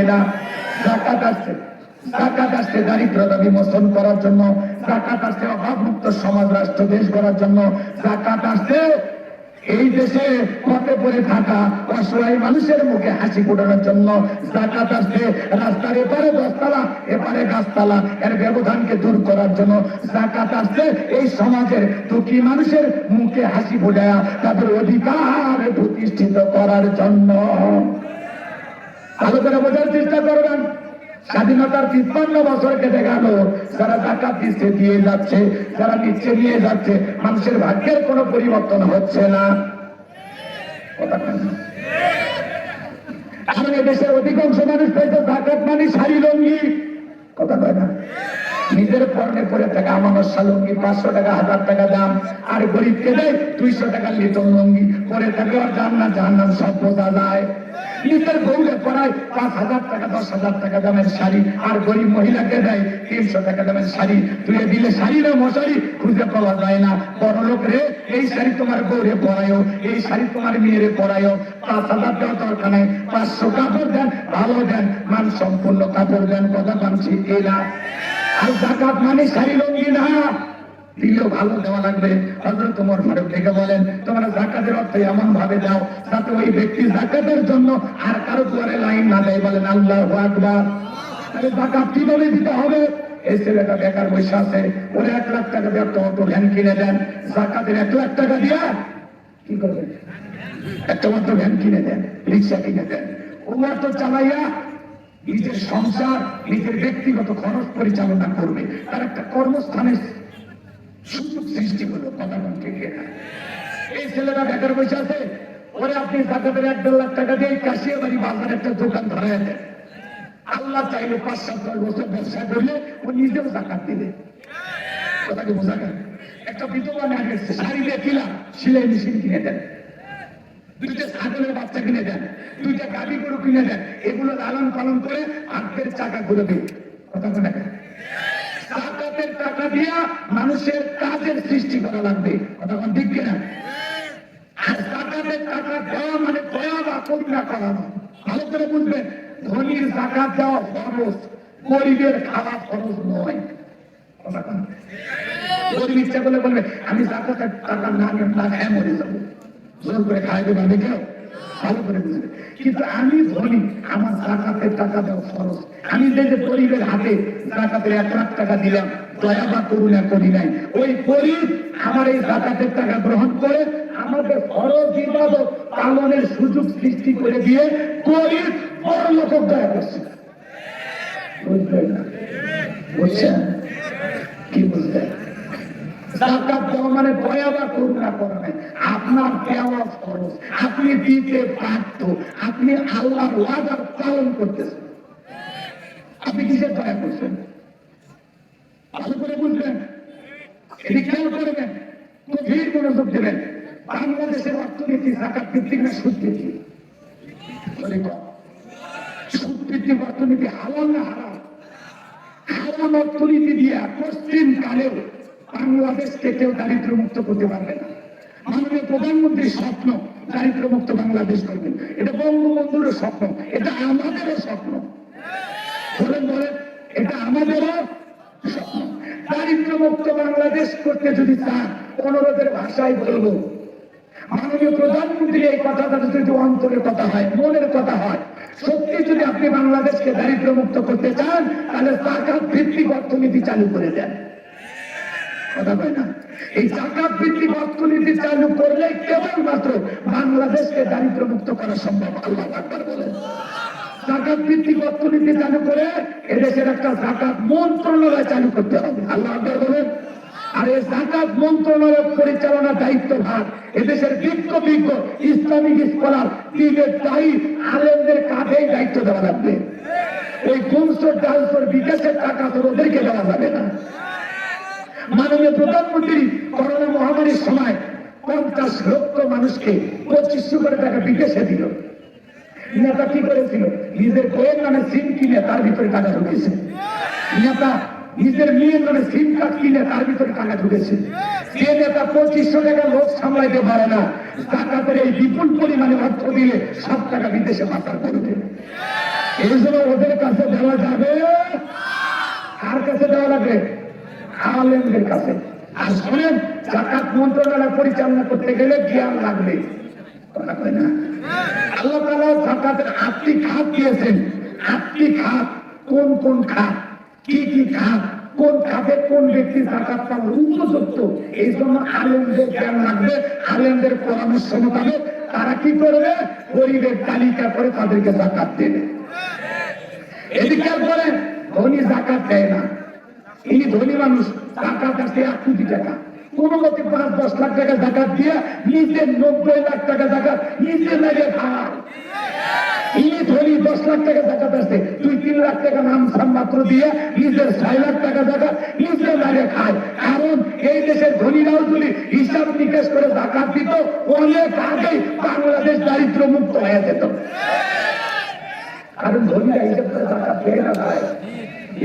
কিনা জাকাত আসছে। জাকাত আসছে দারিদ্রতা বিমোচন করার জন্য জাকাত আসছে অভাবমুক্ত সমাজ, রাষ্ট্র, দেশ করার জন্য। জাকাত আসছে এই দেশে পথে পড়ে থাকা অসহায় মানুষের মুখে হাসি ফোটানোর জন্য। জাকাত আসছে রাস্তার এপারে দশতলা এপারে গাছতলা, এর ব্যবধানকে দূর করার জন্য। জাকাত আসছে এই সমাজের দুঃখী মানুষের মুখে হাসি তাদের অধিকার প্রতিষ্ঠিত করার জন্য। করে বোঝার চেষ্টা করবেন। স্বাধীনতার তিপ্পান্ন বছর কেটে গেল। যারা টাকা দিচ্ছে, দিয়ে যাচ্ছে। যারা নিচ্ছে, নিয়ে যাচ্ছে। মানুষের ভাগ্যের কোনো পরিবর্তন হচ্ছে না? কারণ এদেশের অধিকাংশ মানুষ পেয়েছে জাকাত মানে শাড়ি, লঙ্গি। কথা কয় না। নিজের পর্নে পরে থাকে আমার সালঙ্গি পাঁচশো টাকা, হাজার টাকা দাম। আর গরিবকে দেয় দুইশো টাকা লিটন লঙ্গি। পরে থাকে আর জান্না জান্নাত সব বোঝা যায়। নিজের বউরে পড়ায় পাঁচ হাজার টাকা, দশ হাজার টাকা দামের শাড়ি, আর গরিব মহিলাকে দেয় তিনশো টাকা দামের শাড়ি। তুই দিলে শাড়ি না মশারি খুঁজে পাওয়া যায় না। বড় লোক রে, এই শাড়ি তোমার বউরে পরায়ও এই শাড়ি তোমার মেয়েরে পরায়ও পাঁচ হাজার দেওয়া দরকার নাই, পাঁচশো কাপড় দেন, ভালো দেন মান সম্পূর্ণ কাপড় দেন, কথা মানছি না। আর জাকাত মানে শাড়ি লঙ্গি না। দিলেও ভালো দেওয়া লাগবে। হজরত তোমার ফারুক থেকে বলেন, তোমরা জাকাতের অর্থ এমন ভাবে দাও যাতে ওই ব্যক্তি জাকাতের জন্য আর কারও দুয়ারে লাইন না দেয়। বলেন, আল্লাহ আকবার। তাহলে জাকাত কীভাবে দিতে হবে? এই ছেলেটা বেকার বসে আছে, ওরা এক লাখ টাকা দিয়ে একটা অটো ভ্যান কিনে দেন। জাকাতের এক লাখ টাকা দিয়া কি করবেন একটা মাত্র ভ্যান কিনে দেন, রিক্সা কিনে দেন। ও তো চালাইয়া নিজের সংসার, নিজের ব্যক্তিগত খরচ পরিচালনা করবে। তার একটা কর্মস্থানের সুযোগ সৃষ্টি হলো কথা এই ছেলেরা বেকার বসে আছে। ওরে আপনি জাকাতের এক দেড় লাখ টাকা দিয়ে কাশিয়ে বাড়ি বাজার একটা দোকান দেন আল্লাহ চাইলে পাঁচ সাত দশ বছর ব্যবসা করলে ও নিজেও জাকাত দিবে। কথাকে বোঝা গেল? একটা বিধবা শাড়ি দিয়ে সিলাই মেশিন কিনে দেন। দুইটা ছাগলের বাচ্চা কিনে দেন, দুইটা গাড়ি গরু কিনে দেন। এগুলো লালন পালন করে হাতের চাকা করে দিন কথা বলে? জাকাতের টাকা দিয়া মানুষের কাজের সৃষ্টি করা লাগবে। মানে আমি না যাব। জোর করে কেউ ভালো করে বুঝবে কিন্তু আমি ধনী, আমার জাকাতের টাকা দেওয়া খরচ। আমি যে গরিবের হাতে জাকাতের এক লাখ টাকা দিলাম দয়া বা করুণা করি নাই। ওই আমার এই টাকা গ্রহণ করে ইবাদত পালনের সুযোগ সৃষ্টি করে দিয়ে দয়া করছে। বুঝছেন? কি বুঝলেন? মানে আপনার খরচ আপনি দিতে আপনি পালন আপনি কিসের দয়া করছেন? ভালো করে বুঝবেন। এটি খেয়াল করবেন গভীর মনোযোগ দেবেন। বাংলাদেশের অর্থনীতি জাকাত ভিত্তিক না সুদ কম। সুদ ভিত্তিক অর্থনীতি হালাল না হারাম? হারাম অর্থনীতি দিয়ে পশ্চিম কালেও বাংলাদেশকে কেউ দারিদ্র মুক্ত করতে পারবে না। মাননীয় প্রধানমন্ত্রীর স্বপ্ন দারিদ্র মুক্ত বাংলাদেশ করবেন এটা বঙ্গবন্ধুর স্বপ্ন, এটা আমাদেরও স্বপ্ন। বলেন বলেন, এটা আমাদেরও দারিদ্র মুক্ত বাংলাদেশ করতে যদি চান, অনুরোধের ভাষায় বলব। মাননীয় প্রধানমন্ত্রী এই কথাটা যদি অন্তরের কথা হয়, মনের কথা হয়, সত্যি যদি আপনি বাংলাদেশকে দারিদ্র মুক্ত করতে চান, তাহলে জাকাত ভিত্তিক অর্থনীতি চালু করে দেন। এই জাকাত ভিত্তিক অর্থনীতি চালু করলে কেবলমাত্র বাংলাদেশকে দারিদ্র মুক্ত করা সম্ভব। আল্লাহ আকবার বলেন। জাকাত ভিত্তিক অর্থনীতি চালু করে এদেশের একটা জাকাত মন্ত্রণালয় চালু করতে হবে। আল্লাহ আকবার বলেন, আর এই জাকাত মন্ত্রণালয় পরিচালনার দায়িত্ব ভার। এদেশের বিজ্ঞ বিজ্ঞ ইসলামিক স্কলার দিনের দায়ী আলেমদের কাঁধেই দায়িত্ব দেওয়া লাগবে। এই গুমসর ডালসর বিকাশের টাকা তো ওদেরকে দেওয়া যাবে না। মাননীয় প্রধানমন্ত্রী, করোনা মহামারীর সময় পঞ্চাশ লক্ষ মানুষকে পঁচিশশো করে টাকা বিদেশে দিল। নেতা কি করেছিল? নিজের বইয়ের নামে সিম কিনে তার ভিতরে টাকা ঢুকেছে। নেতা নিজের মেয়ের নামে সিম কার্ড কিনে তার ভিতরে টাকা ঢুকেছে। যে নেতা পঁচিশশো টাকা লোক সামলাইতে পারে না জাকাতের এই বিপুল পরিমাণে অর্থ দিলে সব টাকা বিদেশে পাচার করবে এই জন্য ওদের কাছে দেওয়া যাবে। কার কাছে দেওয়া লাগবে? আলেমদের কাছে। আর শোনেন, জাকাত মন্ত্রণালয় পরিচালনা করতে গেলে জ্ঞান লাগবে। কথা কয় না? আল্লাহ তাআলা জাকাতের আটটি খাত দিয়েছেন। আটটি খাত, কোন কোন খাত, কি কি খাত, কোন খাতে কোন ব্যক্তি জাকাত পাওয়ার উপযুক্ত, এই জন্য আলেমদের জ্ঞান লাগবে, আলেমদের পরামর্শ মোতাবেক তারা কি করবে? গরিবের তালিকা করে তাদেরকে জাকাত দেবে। এদিকে পরে ধনী জাকাত দেয় না। ইনি ধনী মানুষ, জাকাত আছে এক কোটি টাকা। কোন মতে পাঁচ, দশ লাখ টাকা জাকাত দিয়ে নিজে নব্বই লাখ টাকা জাকাত নিজে ইনি ধনী দশ লাখ টাকা জাকাত দুই তিন লাখ টাকা নাম নিজের ছয় লাখ টাকা জাকাত মেরে খায়। কারণ এই দেশের ধনীরাও যদি হিসাব করে জাকাত দিত, অনেক আগেই বাংলাদেশ দারিদ্র মুক্ত হয়ে যেত। কারণ ধনীরা হিসাব করে জাকাত দেয় না ভাই।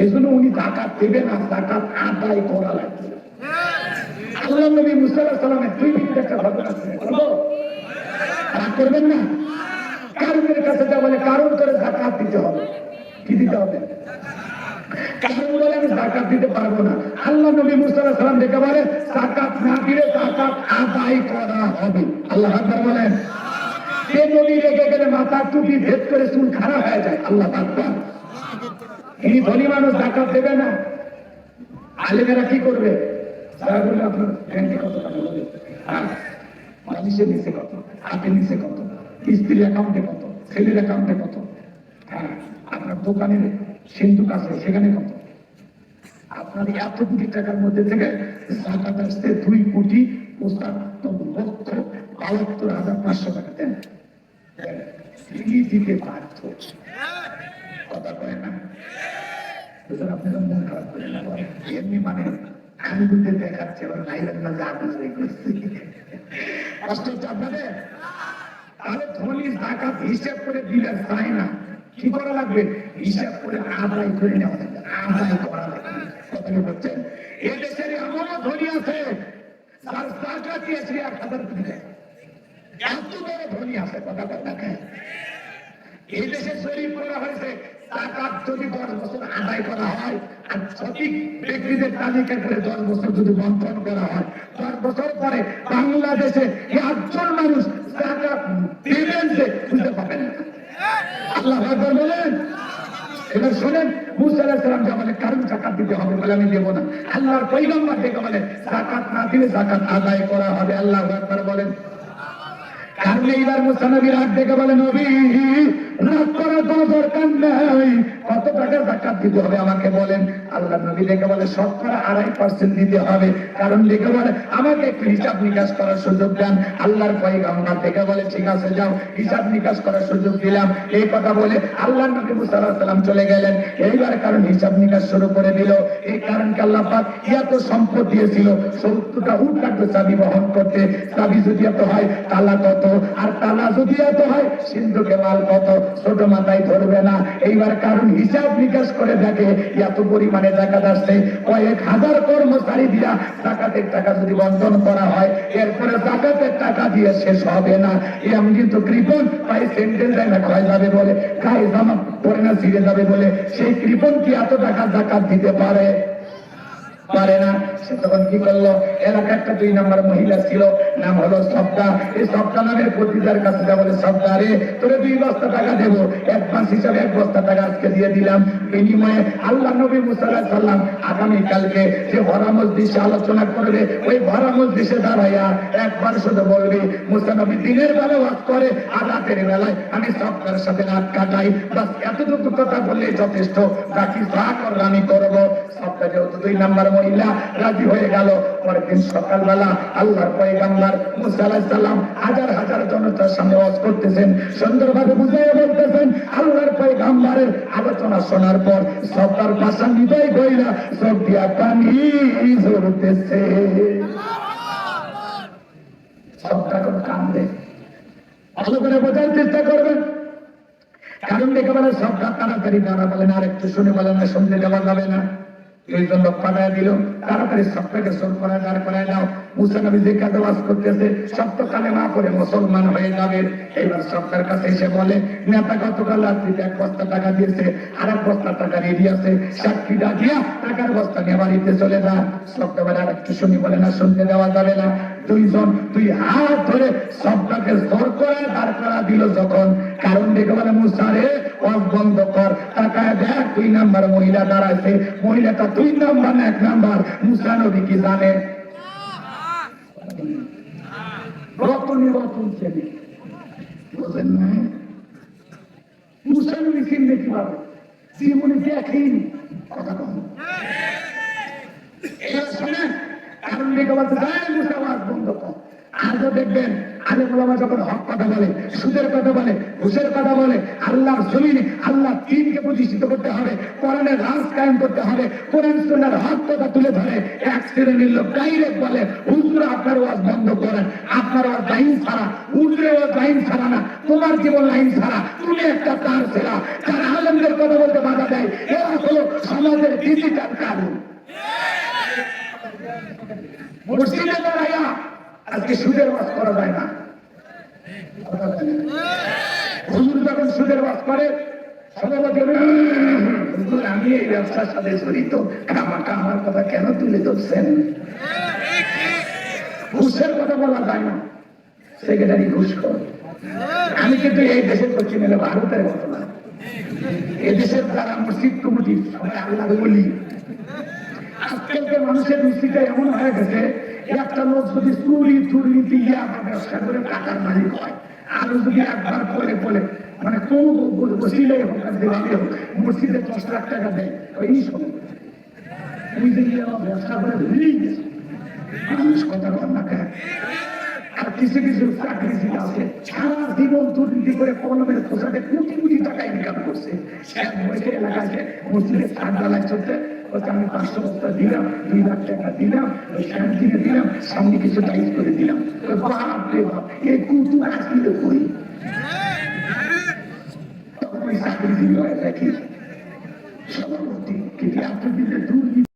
এই জন্য উনি জাকাত দেবে না, জাকাত আদায় করা লাগবে। আল্লাহ নবী মুসা সালামের দুই মিনিট একটা ঘটনা বলব করবেন না? দিতে হবে। কি দিতে না। আল্লাহ নবী মুসা সালাম দেখে বলে জাকাত না দিলে জাকাত আদায় করা হবে। আল্লাহ বলেন। সে নবী রেখে গেলে মাথার টুপি ভেদ করে চুল খারাপ হয়ে যায়। আল্লাহ আকবার। এই ধনী মানুষ জাকাত দেবে না। আলেমেরা কি করবে? তারা আপনার ব্যাংকে কত টাকা মানুষের নিচে কত? হাতের নিচে কত? স্ত্রীর অ্যাকাউন্টে কত? ছেলের অ্যাকাউন্টে কত? হ্যাঁ আপনার দোকানের সিন্ধুক আছে, সেখানে কত? আপনার এত কোটি টাকার মধ্যে থেকে জাকাত আসতে দুই কোটি পঁচাত্তর লক্ষ বাহাত্তর হাজার পাঁচশো টাকা দেন। তিনি বাধ্য। কথা কয় না? আপনারা মন খারাপ করে না এমনি মানে আমি দেখাচ্ছে এবার ভাইরাল না যা আপনাদের করছি আপনাদের তাহলে ধনী জাকাত হিসাব করে দিলে চায় না কি করা লাগবে হিসাব করে আদায় করে নেওয়া আদায় করা লাগবে কথা বলছেন এ দেশের এমনও ধনী আছে তার জাকাত দিয়েছে এক হাজার টাকা এত বড় ধনী আছে কথা কথা এই দেশে শরীর করা হয়েছে। জাকাত যদি দশ বছর আদায় করা হয় আর সঠিক ব্যক্তিদের তালিকা করে দশ বছর যদি বন্টন করা হয়, দশ বছর পরে বাংলাদেশে একজন মানুষ জাকাত দেবেন যে বুঝতে পাবেন আল্লাহ বলেন। এবার শোনেন, মুসা আলাইহিস সালাম যা বলে, কারণ জাকাত দিতে হবে বলে আমি দেবো না। আল্লাহর পৈগম্বর দেখে বলে, জাকাত না দিলে জাকাত আদায় করা হবে, আল্লাহ আকবার বলেন। কারণ এইবার মুসানবী রাগ দেখে বলে, নবী কারণ চলে গেলেন। এইবার কারণ হিসাব নিকাশ শুরু করে দিল। এই কারণকে আল্লাহ পাক এত সম্পদ দিয়েছিল? উট লাগবে চাবি বহন করতে। চাবি যদি এত হয়, তালা কত? আর তালা যদি এত হয়, সিন্ধুকে মাল কত? ছোট মাথায় ধরবে না। এইবার কারণ হিসাব নিকাশ করে দেখে এত পরিমাণে জাকাত আসছে। কয়েক হাজার কর্মচারী দিয়া জাকাতের টাকা যদি বন্টন করা হয়, এরপরে জাকাতের টাকা দিয়ে শেষ হবে না। এরকম কিন্তু কৃপন পায়ে সেন্টেল দেয় না ক্ষয় যাবে বলে? গায়ে জামা পরে না, ছিঁড়ে যাবে বলে? সেই কৃপন কি এত টাকা জাকাত দিতে পারে? পারে না। সে তখন কি করল? এলাকার একটা দুই নম্বর মহিলা ছিল, নাম হলো সবদা এই সবদা নামের পতিতার কাছে যা বলে সবদা রে, তোরে দুই বস্তা টাকা দেবো। অ্যাডভান্স হিসাবে এক বস্তা টাকা আজকে দিয়ে দিলাম। বিনিময়ে আল্লাহ নবী মুসাল্লাহ সাল্লাম আগামী কালকে যে ভরা মসজিদে আলোচনা করবে, ওই ভরা মসজিদে দাঁড়াইয়া একবার শুধু বলবি, মুসা নবী দিনের বেলা ওয়াজ করে আর রাতের বেলায় আমি সবদার সাথে রাত কাটাই। বাস এতটুকু কথা বললে যথেষ্ট। বাকি যা করলে আমি করব। সবটা যেহেতু দুই নাম্বার মহিলা রাজি হয়ে গেল। পরের দিন সকালবেলা আল্লাহর পয়গাম্বার মুসা হাজার হাজার জনতার সামনে ওয়াজ করতেছেন, সুন্দরভাবে বুঝিয়ে বলতেছেন, আল্লাহর পয়গাম্বারের আলোচনা শোনার পর সবটার ভাষা হৃদয় গইলা সব দিয়া ঝরতেছে। কোন করবেন। কারণ দেখে বলে সবটা তাড়াতাড়ি দাঁড়া বলেন আর একটু শুনে বলে না শুনতে দেওয়া যাবে না। দুইজন জন্য পাঠায় দিল। তাড়াতাড়ি সবটাকে করে দাঁড় করায় দাও। মুসা নবী যে কাজে করতেছে, সব তো কালেমা করে মুসলমান হয়ে যাবে। এবার সরকার কাছে এসে বলে, নেতা গতকাল রাত্রিতে এক বস্তা টাকা দিয়েছে আর এক বস্তা টাকা রেডি আছে। সাক্ষী ডাকিয়া টাকার বস্তা নিয়ে বাড়িতে চলে যা। সবটা বলে আর একটু শুনি বলে না, শুনতে দেওয়া যাবে না। দুইজন তুই হাত ধরে সবটাকে জোর করে দাঁড় করা দিল যখন। কারণ দেখে বলে মুসারে ওয়াজ বন্ধ কর। টাকায় দেখ, দুই নাম্বার মহিলা দাঁড়াইছে। মহিলাটা দুই নাম্বার এক নাম্বার। মুসা নবী কি জানে? রতনী রতন বুঝেন না মুসা নবী চিনবে কীভাবে জীবনে দেখেনি কথা কম এবার শোনেন কারণ লেগে বলছে মুসা বন্ধ কর। আজও দেখবেন আলে মোলামা যখন হক কথা বলে সুদের কথা বলে ঘুষের কথা বলে আল্লাহর জমিনে আল্লাহ দিনকে প্রতিষ্ঠিত করতে হবে কোরআনের রাজ কায়েম করতে হবে কোরআন সুন্নাহর হক কথা তুলে ধরে এক শ্রেণির লোক ডাইরেক্ট বলে হুজুরা আপনার ওয়াজ বন্ধ করেন আপনার ওয়াজ লাইন ছাড়া হুজুরে ওয়াজ লাইন ছাড়া না তোমার জীবন লাইন ছাড়া তুমি একটা তার ছেড়া যারা আলমদের কথা বলতে বাধা দেয় এরা হলো সমাজের ডিজিটাল কারণ। মসজিদে দাঁড়াইয়া আজকে সুদের বাস করা যায় না। হুজুর যখন সুদের বাস করে সভাপতি বলে, "উম, হুজুর, আমি এই ব্যবসার সাথে জড়িত। আমার কথা কেন তুলে ধরছেন? ঘুষের কথা বলা যায় না। সেক্রেটারি ঘুষ কর। আমি কিন্তু এই দেশের করছি মেলে ভারতের ঘটনা এদেশের যারা মসজিদ কমিটি সবাই আল্লাহ বলি। আজকালকার মানুষের রুচিটা এমন হয়ে গেছে একটা লোক যদি চুরি দুর্নীতি বা ব্যবসা করে টাকার মালিক হয়, আর যদি একবার পরে পরে মানে কোন বসিলে হোক আর হোক, মসজিদে দশ লাখ টাকা দেয়, ওই সময় ওই যে ইয়া ব্যবসা করে ভুলেই মানুষ কথা বল না কেন? আর কিছু কিছু চাকরিজীবী আছে, সারা জীবন দুর্নীতি করে কলমের খোঁজাতে কোটি কোটি টাকা ইনকাম করছে। এক বয়সে এলাকায় যে মসজিদে ছাদ ঢালাই চলতে আমি পাঁচশো বস্তা দিলাম, দুই লাখ টাকা দিলাম কিনে দিলাম, সামনে কিছু টাইপ করে দিলাম। বাপ রে বাপ কুতু আসলে করি। সভাপতি কিন্তু এতদিনে দুর্নীতি